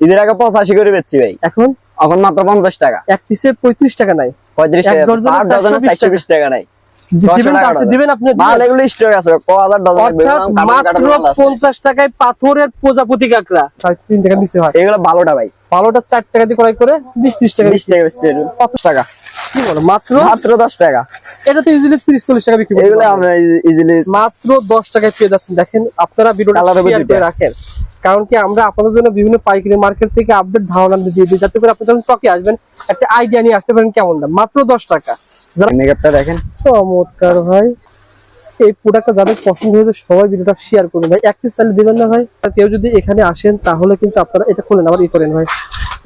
ঈদের আগে পঁচাশি করে বেচছি ভাই। এখন? এখন মাত্র পঞ্চাশ টাকা। এক পিসে পঁয়ত্রিশ টাকা নাই। পঁয়ত্রিশ টাকা। ডজনে পার ডজনে 420 চারশো বিশ টাকা। নাই। পাথরের প্রজাপতি কাঁকড়া। তিন টাকা নিচে হয়। এগুলো ভালোটা ভাই। ভালোটা চার টাকা দিয়ে ক্রয় করে বিশ ত্রিশ টাকা বিশ টাকা কত টাকা। কি বলো মাত্র? মাত্র দশ টাকা। এটা তো ইজিলি তিরিশ চল্লিশ টাকা বিক্রি এগুলো আমরা ইজিলি মাত্র দশ টাকায় পেয়ে যাচ্ছেন। দেখেন আপনারা ভিডিওটা। রাখেন। কারণ কি আমরা আপনাদের জন্য বিভিন্ন পাইকারি মার্কেট থেকে আপডেট ধারণা দিয়ে দিই যাতে করে আপনি যখন চকে আসবেন একটা আইডিয়া নিয়ে আসতে পারেন কেমন দাম। মাত্র দশ টাকা। যারা মেকআপটা দেখেন। চমৎকার ভাই। এই প্রোডাক্টটা যাদের পছন্দ হয়েছে সবাই ভিডিওটা শেয়ার করুন ভাই। এক পিস তাহলে দিবেন না ভাই? কেউ যদি এখানে আসেন তাহলে কিন্তু আপনারা এটা খোলেন আবার ই করেন ভাই।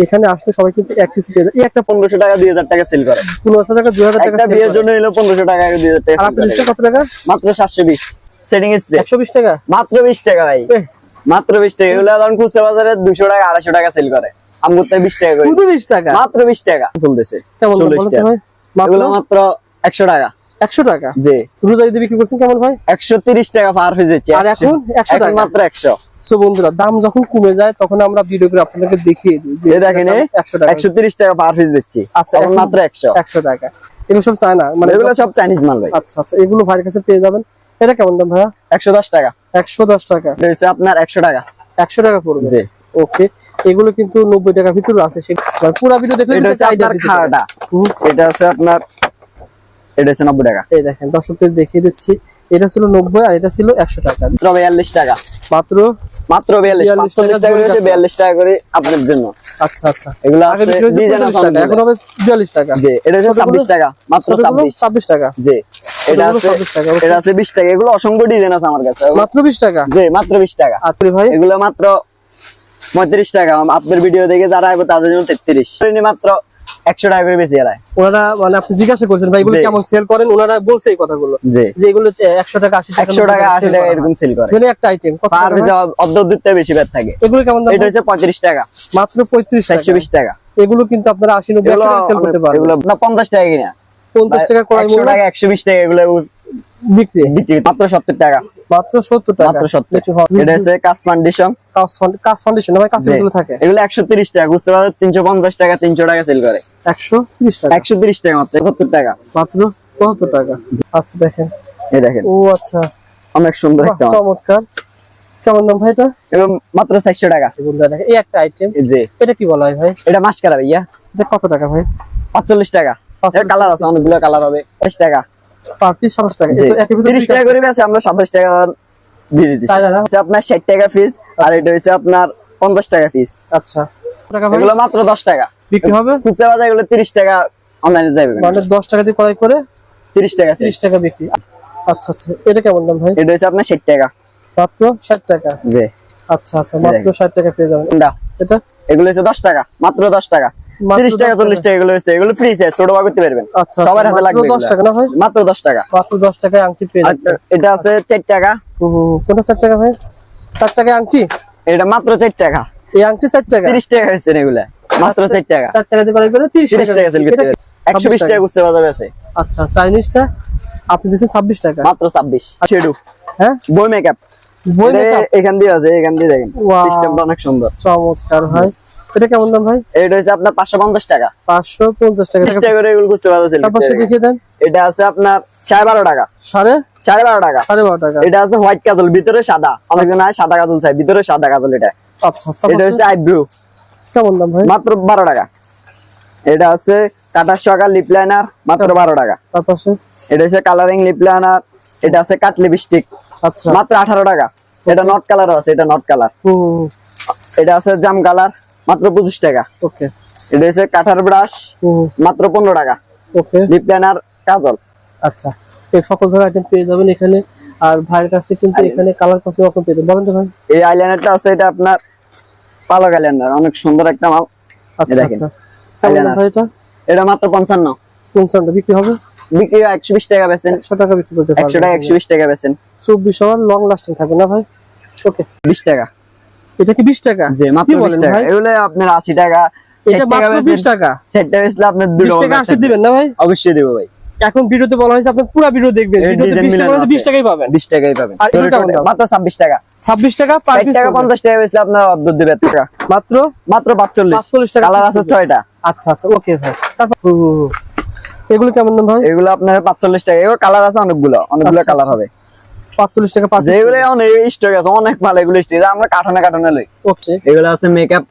এখানে আসলে সবাই কিন্তু এক পিস পেয়ে যায়। এই একটা পনেরোশো টাকা দুই হাজার টাকা সেল করে। পনেরোশো টাকা দুই হাজার টাকা একটা বিয়ের জন্য নিলো পনেরোশো টাকা দুই হাজার টাকা আর আপনি কত টাকা? মাত্র সাতশো বিশ। সেটিং স্প্রে একশো বিশ টাকা? মাত্র বিশ টাকা ভাই। মাত্র বিশ টাকা। এগুলো ধরুন খুচরা বাজারে দুশো টাকা আড়াইশো টাকা সেল করে। আমগুর তাই বিশ টাকা শুধু বিশ টাকা? মাত্র বিশ টাকা। চলতেছে। মাত্র? এগুলো মাত্র একশো টাকা। একশো টাকা? জি। রোজারি বিক্রি করছেন কেমন ভাই? একশো তিরিশ টাকা পার হয়ে যাচ্ছে। আর এখন 100 টাকা? মাত্র একশো। সো বন্ধুরা দাম যখন কমে যায় তখন আমরা ভিডিও করে আপনাদেরকে দেখিয়ে দিই যে এ দেখেন এ, একশো টাকা একশো তিরিশ টাকা পার পিস দিচ্ছি আচ্ছা, এখন মাত্র টাকা। এগুলো সব মানে এগুলো সব চাইনিজ মাল ভাই। আচ্ছা আচ্ছা। এগুলো ভাইয়ের কাছে পেয়ে যাবেন। এটা কেমন দাম ভাইয়া? একশো দশ টাকা। একশো দশ টাকা। এটা আপনার একশো টাকা। একশো টাকা পড়বে? জি। ওকে। এগুলো কিন্তু নব্বই টাকা ভিতরে আছে। পুরা মানে পুরো ভিডিও দেখলে এটা হচ্ছে আপনার খাড়াটা। এটা হচ্ছে আপনার এটা হচ্ছে নব্বই টাকা। এই দেখেন দর্শকদের দেখিয়ে দিচ্ছি। এটা ছিল নব্বই আর এটা ছিল একশো টাকা। বিয়াল্লিশ টাকা। মাত্র মাত্র বিয়াল্লিশ 42 টাকা। করে আপনার জন্য। আচ্ছা আচ্ছা। এগুলো আছে বিক্রি হয়েছে ডিজাইন পঁয়তাল্লিশ টাকা এখন হবে বিয়াল্লিশ টাকা। জি এটা হচ্ছে ছোটগুলো- ছাব্বিশ টাকা মাত্র ছোটগুলো ছাব্বিশ। ছাব্বিশ টাকা। জি এটা আছে 26 টাকা, এটা আছে বিশ টাকা এগুলো অসংখ্য ডিজাইন আছে আমার কাছে। মাত্র বিশ টাকা? জি মাত্র বিশ টাকা। আত্রি ভাই? এগুলো মাত্র পঁয়ত্রিশ টাকা আপনার ভিডিও দেখে যারা আসবে তাদের জন্য তেত্রিশ। মাত্র একশো টাকা করে বেশি এলায়। ওনারা মানে আপনি জিজ্ঞাসা করছেন ভাই এগুলো কেমন সেল করেন? ওনারা বলছে এই কথাগুলো যে এগুলো একশো টাকা আশি টাকা একশো টাকা আশি টাকা এরকম সেল করে এখানে একটা আইটেম? অর্ধ দুধটা বেশি ব্যাট থাকে। এগুলো কেমন দাম? এটা হচ্ছে পঁয়ত্রিশ টাকা। মাত্র পঁয়ত্রিশ টাকা। বিশ টাকা। এগুলো কিন্তু আপনারা আশি নব্বই টাকা সেল করতে অনেক- পারবেন। এগুলো না পঞ্চাশ টাকা কিনা। পঞ্চাশ টাকা একশো টাকা একশো বিশ টাকা এগুলো বিক্রি? বিক্রি মাত্র সত্তর টাকা। মাত্র টাকা। মাত্র সত্তর। দেখি হয়। এটা হচ্ছে কাজ ফান্ডিশন কাজ ফান্ড- ফাউন্ডেশন ভাই কাজ এগুলো থাকে? এগুলো একশো তিরিশ টাকা বুঝতে পারছ তিনশো পঞ্চাশ টাকা তিনশো টাকা সেল করে। একশো তিরিশ টাকা? একশো তিরিশ টাকা মাত্র সত্তর টাকা। মাত্র পঁচাত্তর টাকা। আচ্ছা দেখেন। এই দেখেন। ও আচ্ছা। অনেক সুন্দর একটা চমৎকার। কেমন দাম ভাই এটা? এবং মাত্র চারশো টাকা। বন্ধুরা দেখেন এই একটা আইটেম যে এটা কি বলা হয় ভাই? এটা মাস্কারা ভাইয়া। এটা কত টাকা ভাই? পাঁচচল্লিশ টাকা। কালার আছে অনেকগুলো কালার হবে। দশ টাকা। পার পিস টাকা। ভিতরে করে আছে আমরা সাতাশ টাকা দিয়ে দিচ্ছি চার টাকা? হচ্ছে আপনার ষাট টাকা পিস আর এটা হচ্ছে আপনার পঞ্চাশ টাকা পিস আচ্ছা। এগুলো মাত্র দশ টাকা। বিক্রি হবে? খুচরা বাজার এগুলো তিরিশ টাকা অনলাইনে যাবে মানে টাকা দিয়ে ক্রয় করে তিরিশ টাকা তিরিশ টাকা বিক্রি। আচ্ছা আচ্ছা। এটা কেমন দাম ভাই? এটা হচ্ছে আপনার ষাট টাকা। মাত্র ষাট টাকা? জি। আচ্ছা আচ্ছা। মাত্র ষাট টাকা পেয়ে যাবেন। এটা? এগুলো হচ্ছে দশ টাকা। মাত্র দশ টাকা। মাত্র তিরিশ টাকা 10 টাকা এগুলো হচ্ছে এগুলো ফ্রি সাইজ ছোট বার করতে পারবেন। আচ্ছা সবার আচ্ছা, হাতে লাগবে মাত্র দশ এগুলা। টাকা না ভাই? মাত্র দশ টাকা। মাত্র দশ টাকায় আংটি পেয়ে আচ্ছা এটা আছে চার টাকা। হুম, হুম, কোনটা চার টাকা ভাই? চার টাকায় আংটি? এটা মাত্র চার টাকা। এই আংটি চার টাকা? তিরিশ টাকা হচ্ছে এগুলা। মাত্র চার টাকা। চার টাকা দিয়ে করে তিরিশ তিরিশ টাকা সেল করতে এটা পারবেন একশো বিশ টাকা খুচরা বাজারে আছে। আচ্ছা চাইনিজটা? আপনি ছাব্বিশ টাকা। মাত্র ছাব্বিশ। শেডু হ্যাঁ? বই মেকআপ বই makeup? এখান দিয়ে আছে এখান দিয়ে দেখেন। সিস্টেমটা অনেক সুন্দর। চমৎকার ভাই। এটা কেমন দাম ভাই? এটা হচ্ছে আপনার পাঁচশো পঞ্চাশ টাকা। পাঁচশো পঞ্চাশ টাকা বিশ টাকা করে এগুলো বাজারে সেল তারপর সে দেখিয়ে দেন। এটা আছে আপনার সাড়ে বারো টাকা। সাড়ে? সাড়ে বারো টাকা। সাড়ে বারো টাকা। এটা আছে হোয়াইট কাজল ভিতরে সাদা। অনেকজন হয় সাদা কাজল চাই ভিতরে সাদা কাজল এটা। আচ্ছা এটা হচ্ছে আইব্রু কেমন দাম ভাই? মাত্র বারো টাকা। এটা আছে কাটার সকাল লিপ লাইনার মাত্র বারো টাকা। তারপর এটা হচ্ছে কালারিং লিপ লাইনার এটা আছে কাট লিপস্টিক আচ্ছা। মাত্র আঠারো টাকা। এটা নট কালার আছে এটা নট কালার এটা আছে জাম কালার মাত্র পঁচিশ টাকা। ওকে। এটা হচ্ছে কাঠার ব্রাশ মাত্র পনেরো টাকা। ওকে। Lip liner kajal. আচ্ছা। এই সকল ধরনের আইটেম পেয়ে যাবেন এখানে। আর ভাইয়ের কাছে কিন্তু এখানে কালার কসম পেয়ে বলেন তো ভাই। এই আইলাইনারটা আছে এটা আপনার পালক আইলাইনার অনেক সুন্দর একটা মাল। আচ্ছা। আচ্ছা। এটা? এটা মাত্র পঞ্চান্ন। পঞ্চান্ন। বিক্রি হবে? বিক্রি একশো বিশ টাকা বেছেন একশো টাকা বিক্রি করতে একশো টাকা একশো বিশ টাকা বেছেন চব্বিশ আওয়ার লং লাস্টিং থাকবে না ভাই? ওকে। বিশ টাকা। এটা কি বিশ টাকা? যে মাত্র কি বিশ বলেন টাকা। ভাই? এগুলো আপনার আশি টাকা। এটা মাত্র বিশ বেচেন, টাকা। 60 টাকা বেচলে আপনার টাকা আসতে দিবেন না ভাই? অবশ্যই দেবো ভাই। এখন ভিডিওতে বলা হয়েছে আপনি পুরো ভিডিও দেখবেন। ভিডিওতে 20 টাকা মিলানো 20 আছে। টাকাই পাবেন। টাকাই পাবেন। আর দাম? মাত্র ছাব্বিশ টাকা। 26 টাকা পার ষাট পিস টাকা পঞ্চাশ টাকা বেশি আপনার অর্ধ টাকা মাত্র? মাত্র পাঁচচল্লিশ। 45 টাকা কালার আছে দেবে। ছয়টা। আচ্ছা আচ্ছা ওকে ভাই। তারপর। এগুলো কেমন দাম ভাই? এগুলো আপনার পাঁচচল্লিশ টাকা। এগুলো কালার আছে অনেকগুলো। অনেকগুলো আচ্ছা, কালার আচ্ছা। হবে। 45 টাকা যেগুলো অনেক স্টক আছে অনেক মাল এগুলো স্টক আমরা লই। ওকে এগুলো আছে মেকআপ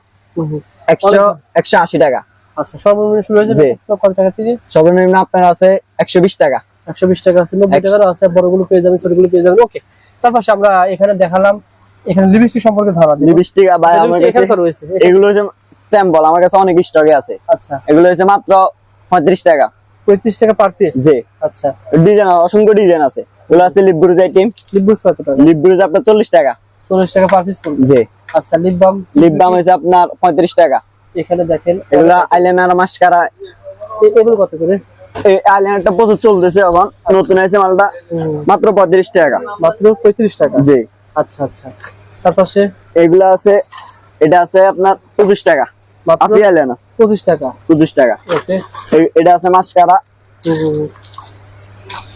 একশো একশো আশি টাকা। আচ্ছা সর্বনিম্ন শুরু হয়েছে কত টাকা থেকে সর্বনিম্ন আপনার আছে একশো বিশ টাকা। 120 টাকা আছে 90 টাকারও আছে বড়গুলো পেয়ে যাবেন ছোটগুলো পেয়ে যাবেন। ওকে তারপর আমরা এখানে দেখালাম এখানে লিপস্টিক সম্পর্কে ধারণা লিপস্টিক বা আমার কাছে এগুলো হচ্ছে স্যাম্পল আমার কাছে অনেক স্টকে আছে। আচ্ছা। এগুলো হচ্ছে মাত্র পঁয়ত্রিশ টাকা। 35 টাকা পার পিস জি। আচ্ছা। ডিজাইন অসংখ্য ডিজাইন আছে। ওগুলো আছে লিপ আইটেম লিপ কত টাকা? লিপ আপনার 40 টাকা। 40 টাকা পার পিস জি। আচ্ছা লিপ বাম লিপ আছে আপনার 35 টাকা। এখানে দেখেন এগুলো আইলাইনার মাস্কারা এগুলো কত করে? আইলাইনারটা প্রচুর চলতেছে এখন। নতুন আছে মালটা। মাত্র 35 টাকা। মাত্র 35 টাকা? জি। আচ্ছা আচ্ছা। তারপরে এগুলো আছে এটা আছে আপনার 25 টাকা। মাত্র আইলাইনার 25 টাকা? 25 টাকা। ওকে। এটা আছে মাসকারা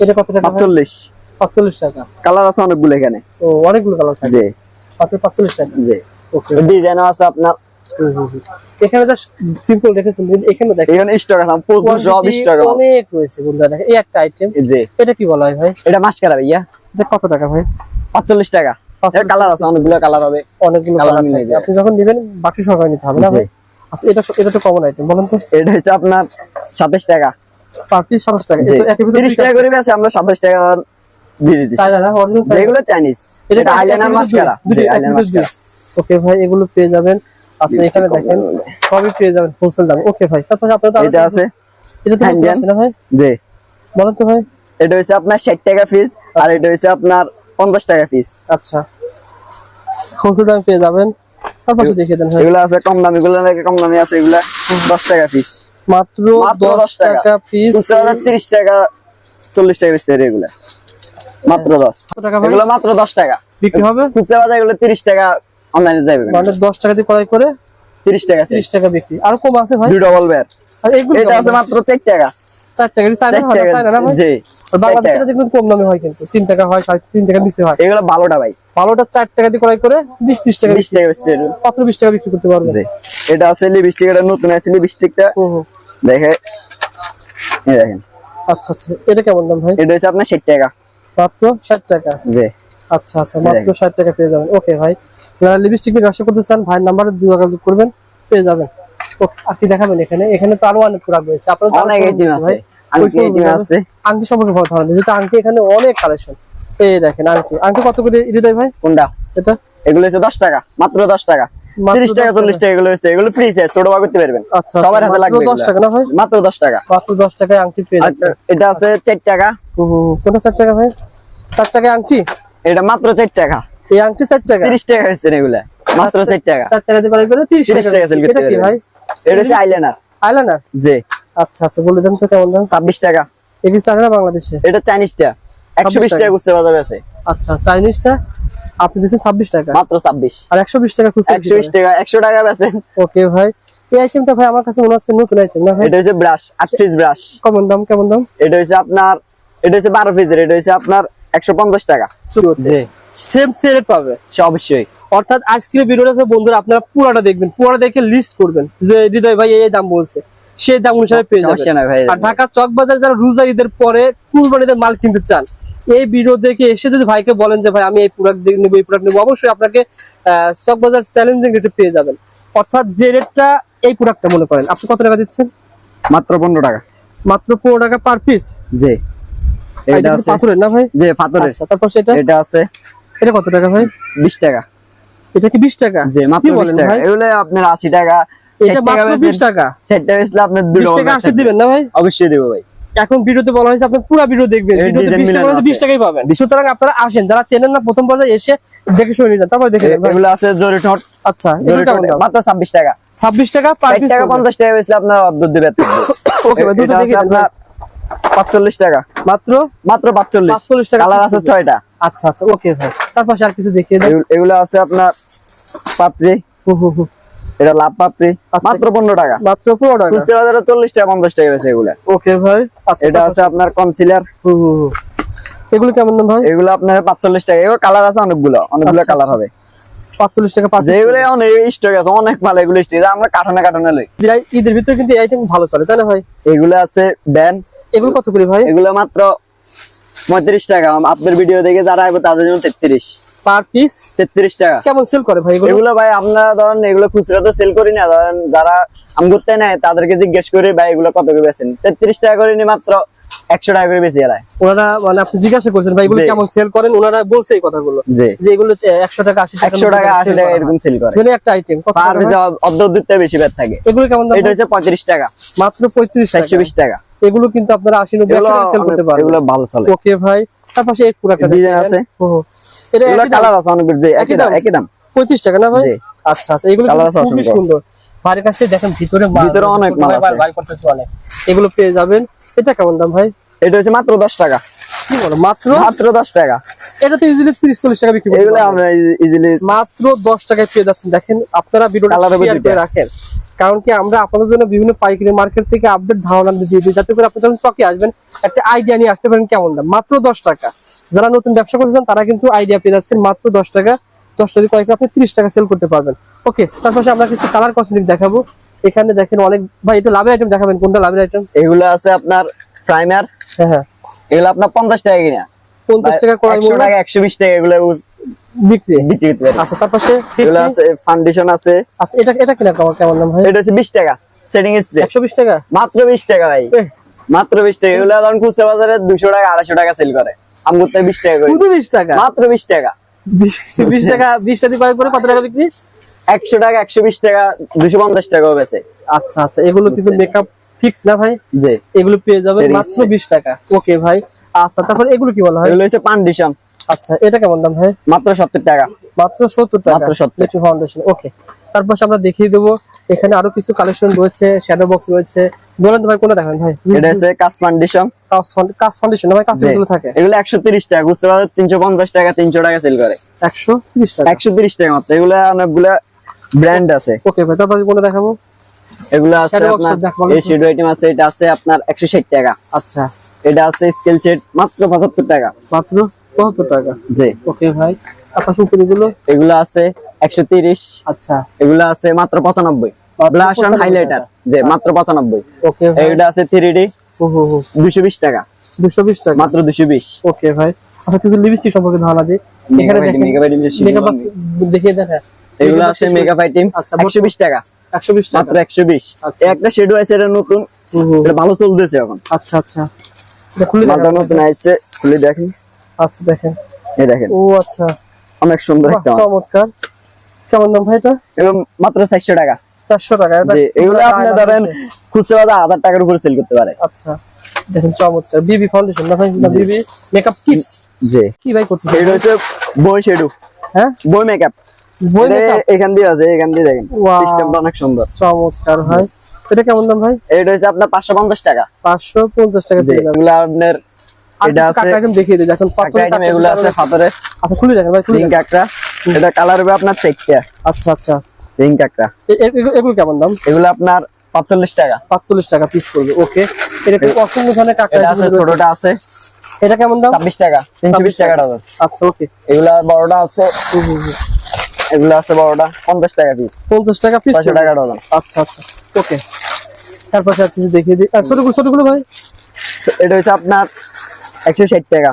এটা কত টাকা? 45 45 টাকা। কালার আছে অনেকগুলো এখানে। ও অনেকগুলো কালার থাকে? জি। 45 টাকা? জি। ওকে। ডিজাইন আছে আপনার। এখানে তো সিম্পল রেখেছেন এখানে দেখেন। এখানে স্টক আছে প্রচুর সব quantity স্টক অনেক রয়েছে বন্ধুরা দেখেন এই একটা আইটেম জি। এটা কি বলা হয় ভাই? এটা মাস্কারা ভাইয়া। এটা কত টাকা ভাই? টাকা। কালার আছে অনেকগুলো কালার হবে। অনেকগুলো Colour কালার মিলে থাকে। আপনি যখন নেবেন বাক্স সহকারে নিতে হবে না ভাই? আচ্ছা এটা এটা তো কমন আইটেম বলেন তো। এটা হচ্ছে আপনার সাতাশ টাকা। পার পিস 27 টাকা। এটা টাকা করে আছে আমরা টাকা দিয়ে দিচ্ছি চায়না না অরিজিনাল চায়না এগুলো চাইনিজ এটা আইলাইনার মাস্কারা দুই, জি দুই, একের আইলাইনার মাস্কারা ওকে ভাই এগুলো পেয়ে যাবেন। আচ্ছা এখানে দেখেন। সবই পেয়ে যাবেন হোলসেল দামে। ওকে ভাই তারপরে আপনারা এটা আছে। এটা তো আছে না ভাই? জি। বলেন তো ভাই। এটা হচ্ছে আপনার ষাট টাকা পিস আর এটা হচ্ছে আপনার পঞ্চাশ টাকা পিস আচ্ছা। হোলসেল দামে পেয়ে যাবেন। তারপর সে দেন ভাই। এগুলো আছে কম দামি এগুলো নাকি কম দামি আছে এগুলা দশ টাকা পিস মাত্র মাত্র 10 10 টাকা। পিস তিরিশ টাকা চল্লিশ টাকা পিস এগুলা। মাত্র দশ। কত টাকা এগুলো মাত্র দশ টাকা। বিক্রি হবে? খুচরা বাজার এগুলো তিরিশ টাকা অনলাইনে যাবে মানে 10 টাকা দিয়ে ক্রয় করে তিরিশ টাকা আছে 30 টাকা বিক্রি। আর কম আছে ভাই? দুই ডবল ব্যাট এটা আছে মাত্র চার টাকা। 4 টাকা। হয় টাকা। জি বাংলাদেশে কম দামে হয় কিন্তু। 3 টাকা হয় 3 টাকা নিচে হয়। এগুলো ভালোটা ভাই। ভালোটা 4 টাকা দিয়ে ক্রয় করে 20 30 টাকা বিশ টাকা বেচতে পারবেন। মাত্র 20 টাকা বিক্রি করতে পারবেন। জি। এটা আছে লিপস্টিক এটা নতুন আছে লিপস্টিকটা হুম। দেখে এই দেখেন। আচ্ছা আচ্ছা। এটা কেমন দাম ভাই? এটা হচ্ছে আপনার ষাট টাকা। মাত্র 60 টাকা। জি। আচ্ছা আচ্ছা মাত্র 60 টাকা পেয়ে যাবেন। ওকে ভাই যারা লিপস্টিক নিয়ে ব্যবসা করতে চান ভাইয়ের নাম্বারে যোগাযোগ করবেন পেয়ে যাবেন। আর কি দেখাবেন এখানে? এখানে তো আরও অনেক প্রোডাক্ট রয়েছে। আপনারা অনেক আছে। আছে। আংটি সম্পর্কে ভালো ধারণা। যেহেতু আংটি এখানে অনেক কালেকশন এই দেখেন আংটি। আংটি কত করে? হৃদয় ভাই? কোনটা? এটা? এগুলো হচ্ছে দশ টাকা মাত্র দশ টাকা। মাত্র তিরিশ টাকা 10 চল্লিশ টাকা। এগুলো হচ্ছে এগুলো ফ্রি সাইজ ছোট করতে পারবেন। আচ্ছা সবার আচ্ছা, হাতে লাগবে 10 টাকা না ভাই? মাত্র দশ টাকা। মাত্র দশ টাকায় আংটি পেয়ে আচ্ছা যাচ্ছে এটা আছে চার টাকা। হুম। কোনটা চার টাকা ভাই? চার টাকায় আংটি? এটা মাত্র চার টাকা। এই আংটি চার টাকা? তিরিশ টাকা হচ্ছে এগুলা। মাত্র চার টাকা। চার টাকা দিয়ে তিরিশ তিরিশ টাকা। সেল এটা কি ভাই? এটা হচ্ছে আইলাইনার আইলাইনার জি। আচ্ছা আচ্ছা বলে দেন তো কেমন দাম? ছাব্বিশ টাকা। এগুলি চায় না বাংলাদেশে? এটা চাইনিজটা। একশো বিশ টাকা। খুচরা বাজারে আছে। আচ্ছা চাইনিজটা? আপনি দিচ্ছেন ছাব্বিশ টাকা? মাত্র ছাব্বিশ। আর একশো বিশ টাকা একশো বিশ টাকা একশো টাকা বেচেন। ওকে ভাই এই আইটেমটা ভাই আমার কাছে মনে হচ্ছে নতুন আইটেম না এটা হচ্ছে ব্রাশ আট পিস ব্রাশ কেমন দাম কেমন দাম? এটা হচ্ছে আপনার এটা হচ্ছে বারো পিসের এটা হচ্ছে আপনার একশো পঞ্চাশ টাকা। সেম সেট পাবে? অবশ্যই। অর্থাৎ আজকের ভিডিওটা বন্ধুরা আপনারা পুরাটা দেখবেন পুরাটা দেখে লিস্ট করবেন যে হৃদয় ভাই এই দাম বলছে। সেই দাম অনুসারে পেয়ে যাবেন। ভাই। আর ঢাকা চক বাজার যারা রোজার ঈদের পরে কুরবানিদের মাল কিনতে চান এই ভিডিও দেখে এসে যদি ভাইকে বলেন যে ভাই আমি এই প্রোডাক্ট নেব এই প্রোডাক্ট নেব অবশ্যই আপনাকে চক বাজার চ্যালেঞ্জিং রেটে পেয়ে যাবেন। অর্থাৎ যে রেটটা এই প্রোডাক্টটা মনে করেন আপনি কত টাকা দিচ্ছেন? মাত্র পনেরো টাকা। মাত্র পনেরো টাকা পার পিস জি। এটা আছে। পাথরের না ভাই? যে পাথরের। আচ্ছা তারপর সেটা? এটা আছে। এটা কত টাকা ভাই? বিশ টাকা। এটা কি বিশ টাকা? যে মাত্র কি বিশ বলেন টাকা। ভাই? এগুলো আপনার আশি টাকা। এটা মাত্র বিশ টাকা। ষাট টাকা বেচলে আপনার বিশ টাকা আসতে দিবেন না ভাই? অবশ্যই দেবো ভাই। এখন ভিডিওতে বলা হয়েছে আপনি পুরো ভিডিও দেখবেন। ভিডিওতে 20 টাকা 20 টাকাই পাবেন। সুতরাং আপনারা আসেন যারা চেনেন না প্রথম পর্যায়ে এসে দেখে শুনে যান তারপর দেখে এগুলো আছে জোরে ঠোঁট আচ্ছা মাত্র ছাব্বিশ টাকা। 26 টাকা পার ষাট পিস টাকা পঞ্চাশ টাকা বেচলে আপনার অর্ধ দেবে ওকে ভাই দুটো দেখে আপনার পাঁচচল্লিশ টাকা। মাত্র? মাত্র পাঁচচল্লিশ। 45 টাকা কালার আছে দেবে। ছয়টা। আচ্ছা আচ্ছা ওকে ভাই। তারপর আর কিছু দেখিয়ে দেন। এগুলো- আছে আপনার পাপড়ি। হু, হু, হু। এটা লাভ আচ্ছা। মাত্র পনেরো টাকা। মাত্র পনেরো টাকা। খুচরা বাজারে চল্লিশ টাকা পঞ্চাশ টাকা বেছে এগুলা। ওকে ভাই আচ্ছা এটা আছে আপনার কনসিলার। এগুলো কেমন দাম ভাই? এগুলো আপনার পাঁচচল্লিশ টাকা। এগুলো কালার আছে অনেকগুলো। অনেকগুলো কালার আচ্ছা। হবে। পাঁচচল্লিশ টাকা যেগুলো অনেক স্টক আছে অনেক মাল এগুলো স্টক আমরা কাঠানে কাঠানে লই। ঈদের ভিতরে কিন্তু এই আইটেম ভালো চলে তাই না ভাই? এগুলো আছে ব্যান এগুলো কত করে ভাই? এগুলো মাত্র পঁয়ত্রিশ টাকা। আপনার ভিডিও দেখে যারা আসবে তাদের জন্য তেত্রিশ। পার পিস তেত্রিশ টাকা। কেমন সেল করে ভাই এগুলো? ভাই আপনারা ধরেন এগুলো খুচরা তো সেল করি না ধরেন যারা আম করতে নেয় তাদেরকে জিজ্ঞেস করি ভাই এগুলো কত করে বেছেন তেত্রিশ টাকা করে নি মাত্র একশো টাকা করে বেশি এলায়। ওনারা মানে আপনি জিজ্ঞাসা করছেন ভাই এগুলো কেমন সেল করেন? ওনারা বলছে এই কথাগুলো। যে এগুলো টাকা আশি টাকা একশো টাকা আশি টাকা এরকম সেল করে একটা আইটেম কত পার অর্ধ দুধটা বেশি ব্যাট থাকে। এগুলো কেমন দাম এটা হচ্ছে পঁয়ত্রিশ টাকা। মাত্র পঁয়ত্রিশ চারশো টাকা। বিশ টাকা। এগুলো কিন্তু আপনারা আশি নব্বই এগুলো একশো টাকা সেল করতে অনেক- পারবেন। এগুলো ভালো চলে। ওকে ভাই তার পাশে এই পুরাটা ডিজাইন আছে। এটা একই দাম? কালার আছে অনেক জি একই একই দাম? দাম? একই দাম। পঁয়ত্রিশ টাকা না ভাই? আচ্ছা আচ্ছা এগুলো খুবই সুন্দর। কাছে দেখেন ভিতরে ভিতরে অনেক মাল আছে। বার করতেছে অনেক। এগুলো পেয়ে যাবেন। এটা কেমন দাম ভাই? এটা হচ্ছে মাত্র দশ টাকা। কি বলো মাত্র? মাত্র দশ টাকা। এটা তো ইজিলি তিরিশ চল্লিশ টাকা বিক্রি এগুলো আমরা ইজিলি মাত্র দশ টাকায় পেয়ে যাচ্ছেন। দেখেন আপনারা ভিডিওটা Colour হবে শেয়ার করে রাখেন। কারণ কি আমরা আপনাদের জন্য বিভিন্ন পাইকারি মার্কেট থেকে আপডেট ধারণা দিয়ে দিই যাতে করে আপনি যখন চকে আসবেন। একটা আইডিয়া নিয়ে আসতে পারেন কেমন দাম। মাত্র দশ টাকা। যারা নতুন ব্যবসা করতেছেন তারা কিন্তু আইডিয়া পেয়ে যাচ্ছেন মাত্র দশ টাকা। দশ টাকা কয়েক আপনি ত্রিশ টাকা সেল করতে পারবেন। ওকে তারপর আমরা কিছু কালার কসমেটিক দেখাবো। এখানে দেখেন অনেক ভাই এটা লাভের আইটেম দেখাবেন কোনটা লাভের আইটেম এগুলো আছে আপনার প্রাইমার হ্যাঁ হ্যাঁ। এগুলো আপনার পঞ্চাশ টাকা কিনা। পঞ্চাশ টাকা কড়াই একশো টাকা একশো বিশ টাকা এগুলো বিক্রি। বিক্রি আচ্ছা তার পাশে এগুলো আছে ফাউন্ডেশন আছে। আচ্ছা এটা এটা কিনা কেমন কেমন দাম ভাই? এটা হচ্ছে বিশ টাকা সেটিং স্প্রে একশো বিশ টাকা? মাত্র বিশ টাকা ভাই। মাত্র বিশ টাকা। এগুলো ধরুন খুচরা বাজারে দুশো টাকা আড়াইশো টাকা সেল করে। আমগুর থেকে বিশ টাকা করে। শুধু বিশ টাকা? মাত্র বিশ টাকা। বিশ বিশ টাকা বিশ টাকা কয়েক করে কত টাকা বিক্রি? একশো টাকা একশো বিশ টাকা দুশো পঞ্চাশ টাকাও বেছে আচ্ছা আচ্ছা এগুলো কিন্তু মেকআপ ফিক্স না ভাই? জি। এগুলো পেয়ে যাবেন মাত্র বিশ টাকা। ওকে ভাই আচ্ছা তারপর এগুলো কি বলা হয়? এগুলো হচ্ছে ফাউন্ডেশন আচ্ছা এটা কেমন দাম ভাই? মাত্র সত্তর টাকা। মাত্র সত্তর টাকা। মাত্র 70 লিচু ফাউন্ডেশন ওকে তারপর আমরা দেখিয়ে দেবো এখানে আরও কিছু কালেকশন রয়েছে শ্যাডো বক্স রয়েছে। বলেন ভাই কোনটা দেখেন ভাই? এটা হচ্ছে কাজ ফাউন্ডেশন কাজ ফাউন্ডেশন ভাই কাজ এগুলো থাকে? এগুলো একশো তিরিশ টাকা খুচরা বাজারে তিনশো পঞ্চাশ টাকা তিনশো টাকা সেল করে। একশো তিরিশ টাকা? একশো তিরিশ টাকা মাত্র এগুলো অনেকগুলো ব্র্যান্ড আছে। ওকে ভাই তারপর কোনটা দেখাবো? এগুলো আছে আপনার এই শেডো আইটেম আছে এটা আছে আপনার একশো ষাট টাকা। আচ্ছা। এটা আছে স্কেল সেট মাত্র পঁচাত্তর টাকা। মাত্র পঁচাত্তর টাকা? জি। ওকে ভাই। সুপুরিগুলো এগুলো? আছে একশো তিরিশ। আচ্ছা। এগুলো আছে মাত্র পঁচানব্বই। ব্লাশ অন হাইলাইটার যে মাত্র পঁচানব্বই। ওকে ভাই। এগুলো আছে থ্রি ডি হু হু হু দুশো বিশ টাকা। দুশো বিশ টাকা? মাত্র দুশো বিশ। ওকে ভাই। আচ্ছা কিছু লিপস্টিক সম্পর্কে ধারণা দিই। এখানে দেখেন। মেকআপ দেখিয়ে এগুলো আছে মেকআপ আইটেম আচ্ছা, একশো বিশ টাকা। একশো বিশ টাকা? মাত্র একশো বিশ। আচ্ছা। একটা শেডো আছে এটা নতুন। এটা ভালো চলতেছে এখন। আচ্ছা আচ্ছা। খুলে নতুন আসছে খুলে দেখেন। আচ্ছা দেখেন। এই দেখেন। ও আচ্ছা। অনেক সুন্দর একটা চমৎকার। কেমন দাম ভাই এটা? মাত্র চারশো টাকা। চারশো টাকা এটা যে এগুলো আপনি ধরেন খুচরা বাজার হাজার টাকার উপরে সেল করতে পারে। আচ্ছা দেখেন চমৎকার। বিবি ফাউন্ডেশন না ভাই? বিবি মেকআপ কিটস জি। কি ভাই করতেছে এটা হচ্ছে বই শেডু। হ্যাঁ? বই মেকআপ বই মেকআপ এখান দিয়ে আছে এখান দিয়ে দেখেন। সিস্টেমটা অনেক সুন্দর। চমৎকার ভাই। এটা কেমন দাম ভাই? এটা হচ্ছে আপনার পাঁচশো পঞ্চাশ টাকা। পাঁচশো পঞ্চাশ টাকা এগুলো আপনার এটা আছে কাটা দেখিয়ে দিই দেখেন একটা item কাটা এগুলো আছে। হাতরে। আচ্ছা খুলে দেখেন ভাই খুলে রিং দেখেন। এটা কালার হবে আপনার চেকটা। আচ্ছা আচ্ছা। রিং কাকড়া এ- এ- এগুলো- কেমন দাম? এগুলো আপনার পাঁচচল্লিশ টাকা। পাঁচচল্লিশ টাকা পিস পড়বে ওকে এরকম অসংখ্য ধরনের কাঁকড়া এটা আছে ছোটটা আছে। এটা কেমন দাম? ছাব্বিশ টাকা। তিনশো 26 টাকা। ডজন আচ্ছা ওকে এগুলা বড়টা আছে। এগুলো আছে বড়টা। পঞ্চাশ টাকা পিস পঞ্চাশ টাকা পিস ছয়শো টাকা ডজন আচ্ছা আচ্ছা ওকে তারপর কিছু দেখিয়ে দিই। আর ছোটগুলো ছোটগুলো ভাই? এটা হচ্ছে আপনার একশো ষাট টাকা।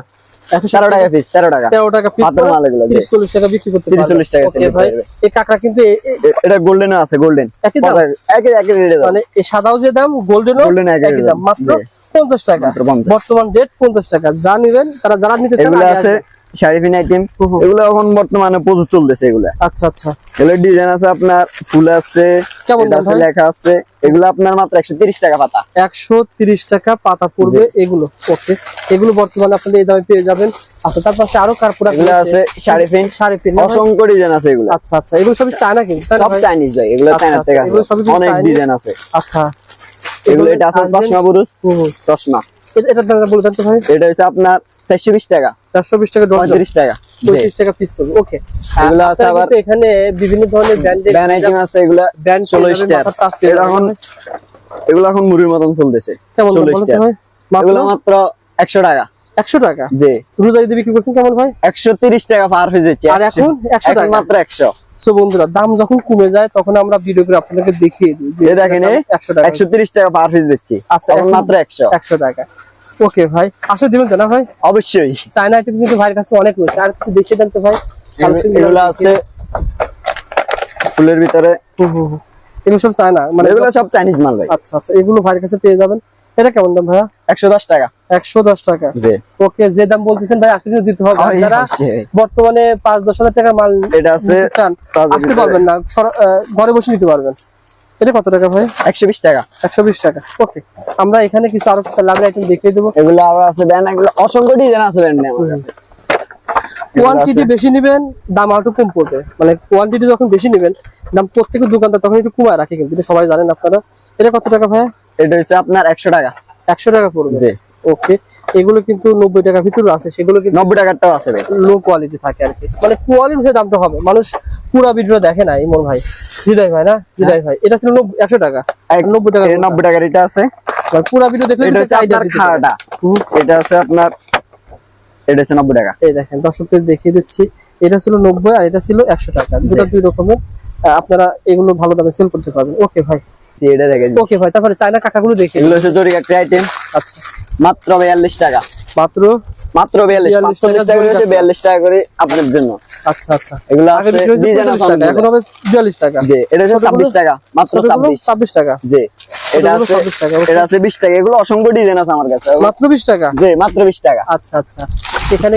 তেরো টাকা পিস তেরো টাকা। তেরো টাকা পিস মাল এগুলো, চল্লিশ টাকা বিক্রি করতে 30 চল্লিশ টাকা ভাই এই কাঁকড়া কিন্তু এটা গোল্ডেন আছে গোল্ডেন একই দাম? একই একই রেটে মানে সাদাও যে দাম গোল্ডেনও গোল্ডেন একই দাম। মাত্র। পঞ্চাশ টাকা। বর্তমান রেট পঞ্চাশ টাকা। যা নিবেন তারা যারা নিতে চান আছে শাড়িফিন আইটেম। এগুলো এখন বর্তমানে প্রচুর চলতেছে এগুলা। আচ্ছা আচ্ছা। এগুলো ডিজাইন আছে আপনার ফুল আছে কেমন আছে লেখা আছে। এগুলো আপনার মাত্র টাকা পাতা। একশো তিরিশ টাকা পাতা পড়বে এগুলো। ওকে। এগুলো বর্তমানে আপনারা এই দামে পেয়ে যাবেন। আচ্ছা তার পাশে আরও কার প্রোডাক্ট এগুলো আছে শাড়ি পিন শাড়ি পিন না অসংখ্য ডিজাইন আছে এগুলো। আচ্ছা আচ্ছা। এগুলো সবই চায়না কিন্তু সব চাইনিজ ভাই এগুলো আচ্ছা, চাইনা থেকে আচ্ছা, এগুলো সবই অনেক ডিজাইন আছে। আচ্ছা। এগুলো এটা আছে চশমা বুরুজ। চশমা। এ- দাদা বলে ভাই। এটা হচ্ছে আপনার চারশো বিশ টাকা। চারশো বিশ টাকা ডজন পঁয়ত্রিশ টাকা। জি। পঁয়ত্রিশ টাকা পিস পড়বে ওকে এগুলো আছে আবার এখানে বিভিন্ন ধরনের ব্র্যান্ডেড আইটেম আছে এগুলা ব্র্যান্ড 16 টাকা এটা এখন এগুলো এখন মুড়ির মতন চলতেছে। কেমন ষোলো বলুন তো স্টার ভাই? মাত্র এগুলো মাত্র একশো টাকা। একশো টাকা। জি। রোজারি বিক্রি করছেন কেমন ভাই? একশো তিরিশ টাকা পার হয়ে যাচ্ছে আর এখন 100 টাকা? মাত্র একশো। সো বন্ধুরা দাম যখন কমে যায় তখন আমরা ভিডিও করে আপনাদেরকে দেখিয়ে দিই যে দেখেন একশো টাকা। একশো তিরিশ টাকা পার পিস দিচ্ছি আচ্ছা, এখন মাত্র একশো। একশো টাকা। ওকে ভাই আসলে দিবেন তো না ভাই? অবশ্যই। চায়না আইটেম কিন্তু ভাইয়ের কাছে অনেক রয়েছে। আর কিছু দেখিয়ে দেন তো ভাই। এগুলো আছে ফুলের ভিতরে। হুম, হুম, হুম। এগুলো সব চায়না মানে এগুলো সব চাইনিজ মাল ভাই। আচ্ছা আচ্ছা এগুলো ভাইয়ের কাছে পেয়ে যাবেন। এটা কেমন দাম ভাইয়া? একশো দশ টাকা। একশো দশ টাকা। জি। ওকে যে দাম বলতেছেন ভাই আসলে কিন্তু দিতে হবে। যারা বর্তমানে পাঁচ দশ হাজার টাকার মাল এটা আছে চান আসতে পারবেন না। ঘরে বসে নিতে পারবেন। এটা কত টাকা ভাই? একশো বিশ টাকা। একশো বিশ টাকা। ওকে আমরা এখানে কিছু আরও লাভের আইটেম দেখিয়ে দেবো। এগুলো আরও আছে ব্যান্ড এগুলো অসংখ্য ডিজাইন আছে ব্যান্ড আমার কাছে। কোয়ান্টিটি। বেশি নেবেন দাম আর একটু কম পড়বে। মানে কোয়ান্টিটি যখন বেশি নেবেন দাম প্রত্যেক দোকানদার তখন একটু কমায় রাখে কিন্তু সবাই জানেন আপনারা। এটা কত টাকা ভাই? এটা হচ্ছে আপনার একশো টাকা। একশো টাকা পড়বে। ওকে এগুলো কিন্তু নব্বই টাকার ভিতরে আছে সেগুলো কিন্তু নব্বই টাকারটাও আছে লো কোয়ালিটি থাকে আর কি। মানে কোয়ালিটি অনুসারে দামটা হবে। মানুষ পুরা ভিডিও দেখে না ইমন ভাই। হৃদয় ভাই না? হৃদয় ভাই। এটা ছিল একশো টাকা। নব্বই টাকা নব্বই টাকার এটা আছে। মানে পুরা ভিডিও দেখলে এটা হচ্ছে আপনার খাড়াটা। এটা আছে আপনার এটা হচ্ছে নব্বই টাকা। এই দেখেন দর্শকদের দেখিয়ে দিচ্ছি এটা ছিল নব্বই আর এটা ছিল একশো টাকা। দুটো দুই রকমের আপনারা এগুলো ভালো দামে সেল করতে পারবেন। ওকে ভাই। জি এটা দেখেন ওকে ভাই তারপরে চায়না কাকাগুলো দেখে এগুলো হচ্ছে জরি একটা আইটেম আচ্ছা। মাত্র বিয়াল্লিশ টাকা। মাত্র মাত্র বিয়াল্লিশ 42 পাঁচচল্লিশ টাকা করে আপনার জন্য। আচ্ছা আচ্ছা। এগুলো আছে 45 টাকা এখন হবে বিয়াল্লিশ টাকা। জি এটা হচ্ছে টাকা মাত্র ছোটগুলো ছাব্বিশ। 26 টাকা। জি এটা আছে 26 টাকা, এটা আছে বিশ টাকা এগুলো অসংখ্য ডিজাইন আছে আমার কাছে। মাত্র বিশ টাকা? জি মাত্র বিশ টাকা। আচ্ছা আচ্ছা। এখানে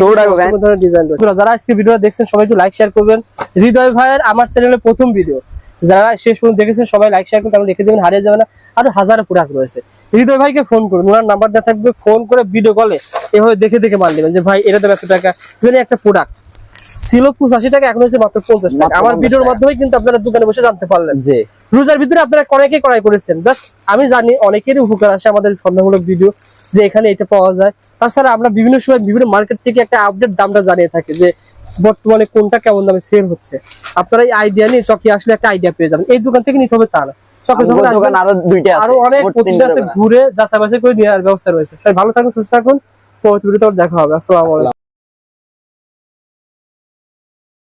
ডিজাইন যারা আজকে ভিডিওটা দেখছেন সবাই একটু লাইক শেয়ার করবেন। হৃদয় ভাইয়ের আমার চ্যানেলের প্রথম ভিডিও যারা শেষ পর্যন্ত দেখেছেন সবাই লাইক শেয়ার করুন কারণ রেখে দেবেন হারিয়ে যাবে না। আরও হাজারো প্রোডাক্ট রয়েছে। হৃদয় ভাইকে ফোন করুন ওনার নাম্বার দেওয়া থাকবে ফোন করে ভিডিও কলে এভাবে দেখে দেখে মাল নেবেন যে ভাই এটা দেবে এত টাকা যেন একটা প্রোডাক্ট ছিল পঁচাশি টাকা এখন হচ্ছে মাত্র পঞ্চাশ টাকা। আমার ভিডিওর মাধ্যমে কিন্তু আপনারা দোকানে বসে জানতে পারলেন। জি। রোজার ভিতরে আপনারা অনেকে করাই করেছেন। জাস্ট আমি জানি অনেকেরই উপকার আসে আমাদের ভিডিও যে এখানে এটা পাওয়া যায়। তাছাড়া আমরা বিভিন্ন সময় বিভিন্ন মার্কেট থেকে একটা আপডেট দামটা জানিয়ে থাকি যে বর্তমানে কোনটা কেমন দামে সেল হচ্ছে? আপনারা এই আইডিয়া নিয়ে চকে আসলে একটা আইডিয়া পেয়ে যাবেন। এই দোকান থেকে নিতে হবে তা না। চকে যখন আমার দোকান আসবেন, আরও দুইটা আরও অনেক প্রতিষ্ঠান আছে ঘুরে যাচাই বাছাই করে নেওয়ার ব্যবস্থা রয়েছে। তাই ভালো থাকুন সুস্থ থাকুন। পরবর্তী দেখা হবে। আসসালামু